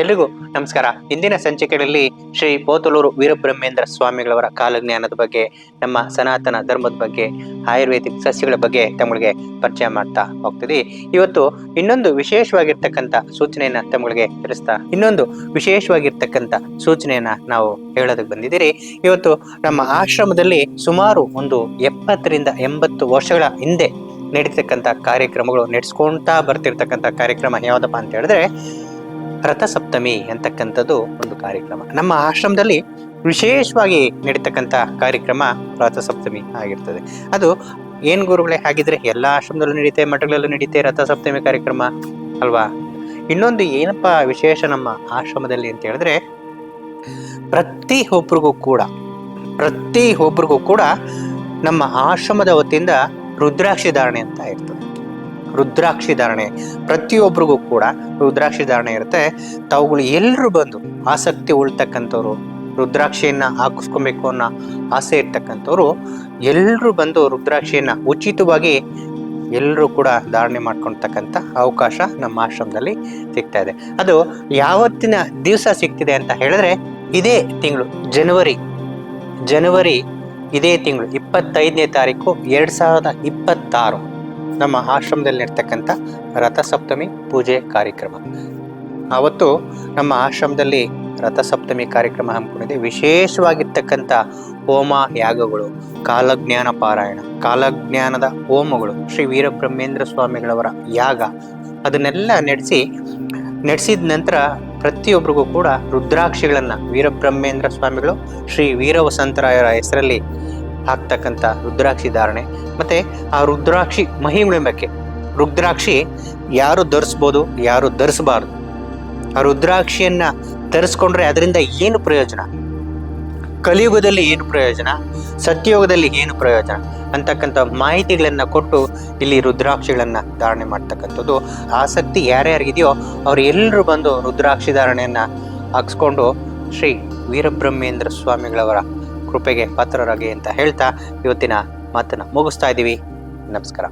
ಎಲ್ರಿಗೂ ನಮಸ್ಕಾರ. ಇಂದಿನ ಸಂಚಿಕೆಗಳಲ್ಲಿ ಶ್ರೀ ಪೋತಲೂರು ವೀರಬ್ರಹ್ಮೇಂದ್ರ ಸ್ವಾಮಿಗಳವರ ಕಾಲಜ್ಞಾನದ ಬಗ್ಗೆ, ನಮ್ಮ ಸನಾತನ ಧರ್ಮದ ಬಗ್ಗೆ, ಆಯುರ್ವೇದಿಕ್ ಸಸ್ಯಗಳ ಬಗ್ಗೆ ತಮಗೆ ಪರಿಚಯ ಮಾಡ್ತಾ ಹೋಗ್ತೀವಿ ಇವತ್ತು ಇನ್ನೊಂದು ವಿಶೇಷವಾಗಿರ್ತಕ್ಕಂಥ ಸೂಚನೆಯನ್ನ ತಮಗೆ ತಿಳಿಸ್ತಾ, ಇನ್ನೊಂದು ವಿಶೇಷವಾಗಿರ್ತಕ್ಕಂಥ ಸೂಚನೆಯನ್ನ ನಾವು ಹೇಳೋದಕ್ಕೆ ಬಂದಿದ್ದೀರಿ. ಇವತ್ತು ನಮ್ಮ ಆಶ್ರಮದಲ್ಲಿ ಸುಮಾರು ಒಂದು ಎಪ್ಪತ್ತರಿಂದ ಎಂಬತ್ತು ವರ್ಷಗಳ ಹಿಂದೆ ನಡೀತಕ್ಕಂಥ ಕಾರ್ಯಕ್ರಮಗಳು ನಡೆಸ್ಕೊಂತಾ ಬರ್ತಿರ್ತಕ್ಕಂಥ ಕಾರ್ಯಕ್ರಮ ಯಾವುದಪ್ಪ ಅಂತ ಹೇಳಿದ್ರೆ ರಥಸಪ್ತಮಿ ಅಂತಕ್ಕಂಥದ್ದು ಒಂದು ಕಾರ್ಯಕ್ರಮ. ನಮ್ಮ ಆಶ್ರಮದಲ್ಲಿ ವಿಶೇಷವಾಗಿ ನಡೀತಕ್ಕಂಥ ಕಾರ್ಯಕ್ರಮ ರಥಸಪ್ತಮಿ ಆಗಿರ್ತದೆ. ಅದು ಏನು ಗುರುಗಳೇ ಹಾಗಿದ್ರೆ ಎಲ್ಲ ಆಶ್ರಮದಲ್ಲೂ ನಡೀತೆ, ಮಠಗಳಲ್ಲೂ ನಡೀತೆ ರಥಸಪ್ತಮಿ ಕಾರ್ಯಕ್ರಮ ಅಲ್ವಾ? ಇನ್ನೊಂದು ಏನಪ್ಪ ವಿಶೇಷ ನಮ್ಮ ಆಶ್ರಮದಲ್ಲಿ ಅಂತ ಹೇಳಿದ್ರೆ, ಪ್ರತಿ ಒಬ್ರಿಗೂ ಕೂಡ, ಪ್ರತಿ ಒಬ್ರಿಗೂ ಕೂಡ ನಮ್ಮ ಆಶ್ರಮದ ವತಿಯಿಂದ ರುದ್ರಾಕ್ಷಿ ಧಾರಣೆ ಅಂತ ಇರ್ತದೆ. ರುದ್ರಾಕ್ಷಿ ಧಾರಣೆ. ಪ್ರತಿಯೊಬ್ಬರಿಗೂ ಕೂಡ ರುದ್ರಾಕ್ಷಿ ಧಾರಣೆ ಇರುತ್ತೆ. ತಾವುಗಳು ಎಲ್ಲರೂ ಬಂದು ಆಸಕ್ತಿ ಉಳ್ತಕ್ಕಂಥವ್ರು, ರುದ್ರಾಕ್ಷಿಯನ್ನು ಹಾಕಿಸ್ಕೊಬೇಕು ಅನ್ನೋ ಆಸೆ ಇರ್ತಕ್ಕಂಥವ್ರು, ಎಲ್ಲರೂ ಬಂದು ರುದ್ರಾಕ್ಷಿಯನ್ನು ಉಚಿತವಾಗಿ ಎಲ್ಲರೂ ಕೂಡ ಧಾರಣೆ ಮಾಡ್ಕೊಳ್ತಕ್ಕಂಥ ಅವಕಾಶ ನಮ್ಮ ಆಶ್ರಮದಲ್ಲಿ ಸಿಗ್ತಾ ಇದೆ. ಅದು ಯಾವತ್ತಿನ ದಿವಸ ಸಿಗ್ತಿದೆ ಅಂತ ಹೇಳಿದ್ರೆ ಇದೇ ತಿಂಗಳು, ಜನವರಿ. ಜನವರಿ ಇದೇ ತಿಂಗಳು, ಇಪ್ಪತ್ತೈದನೇ ತಾರೀಕು, ಎರಡು ಸಾವಿರದ ಇಪ್ಪತ್ತಾರು. ನಮ್ಮ ಆಶ್ರಮದಲ್ಲಿ ಇರ್ತಕ್ಕಂಥ ರಥಸಪ್ತಮಿ ಪೂಜೆ ಕಾರ್ಯಕ್ರಮ. ಅವತ್ತು ನಮ್ಮ ಆಶ್ರಮದಲ್ಲಿ ರಥಸಪ್ತಮಿ ಕಾರ್ಯಕ್ರಮ ಹಮ್ಮಿಕೊಂಡಿದೆ. ವಿಶೇಷವಾಗಿರ್ತಕ್ಕಂಥ ಹೋಮ ಯಾಗಗಳು, ಕಾಲಜ್ಞಾನ ಪಾರಾಯಣ, ಕಾಲಜ್ಞಾನದ ಹೋಮಗಳು, ಶ್ರೀ ವೀರಬ್ರಹ್ಮೇಂದ್ರ ಸ್ವಾಮಿಗಳವರ ಯಾಗ, ಅದನ್ನೆಲ್ಲ ನಡೆಸಿ, ನಡೆಸಿದ ನಂತರ ಪ್ರತಿಯೊಬ್ಬರಿಗೂ ಕೂಡ ರುದ್ರಾಕ್ಷಿಗಳನ್ನು ವೀರಬ್ರಹ್ಮೇಂದ್ರ ಸ್ವಾಮಿಗಳು, ಶ್ರೀ ವೀರವಸಂತರಾಯರ ಹೆಸರಲ್ಲಿ ಹಾಕ್ತಕ್ಕಂಥ ರುದ್ರಾಕ್ಷಿ ಧಾರಣೆ. ಮತ್ತೆ ಆ ರುದ್ರಾಕ್ಷಿ ಮಹಿಮೆ ಬಗ್ಗೆ ರುದ್ರಾಕ್ಷಿ ಯಾರು ಧರಿಸ್ಬೋದು, ಯಾರು ಧರಿಸಬಾರ್ದು? ಆ ರುದ್ರಾಕ್ಷಿಯನ್ನು ಧರಿಸ್ಕೊಂಡ್ರೆ ಅದರಿಂದ ಏನು ಪ್ರಯೋಜನ? ಕಲಿಯುಗದಲ್ಲಿ ಏನು ಪ್ರಯೋಜನ? ಸತ್ಯಯುಗದಲ್ಲಿ ಏನು ಪ್ರಯೋಜನ? ಅಂತಕ್ಕಂಥ ಮಾಹಿತಿಗಳನ್ನು ಕೊಟ್ಟು ಇಲ್ಲಿ ರುದ್ರಾಕ್ಷಿಗಳನ್ನು ಧಾರಣೆ ಮಾಡ್ತಕ್ಕಂಥದ್ದು. ಆಸಕ್ತಿ ಯಾರ್ಯಾರಿಗಿದೆಯೋ ಅವ್ರು ಎಲ್ಲರೂ ಬಂದು ರುದ್ರಾಕ್ಷಿ ಧಾರಣೆಯನ್ನು ಹಾಕ್ಸ್ಕೊಂಡು ಶ್ರೀ ವೀರಬ್ರಹ್ಮೇಂದ್ರ ಸ್ವಾಮಿಗಳವರ ಕೃಪೆಗೆ ಪಾತ್ರರಾಗಿ ಅಂತ ಹೇಳ್ತಾ ಇವತ್ತಿನ ಮಾತನ್ನು ಮುಗಿಸ್ತಾ ಇದ್ದೀವಿ. ನಮಸ್ಕಾರ.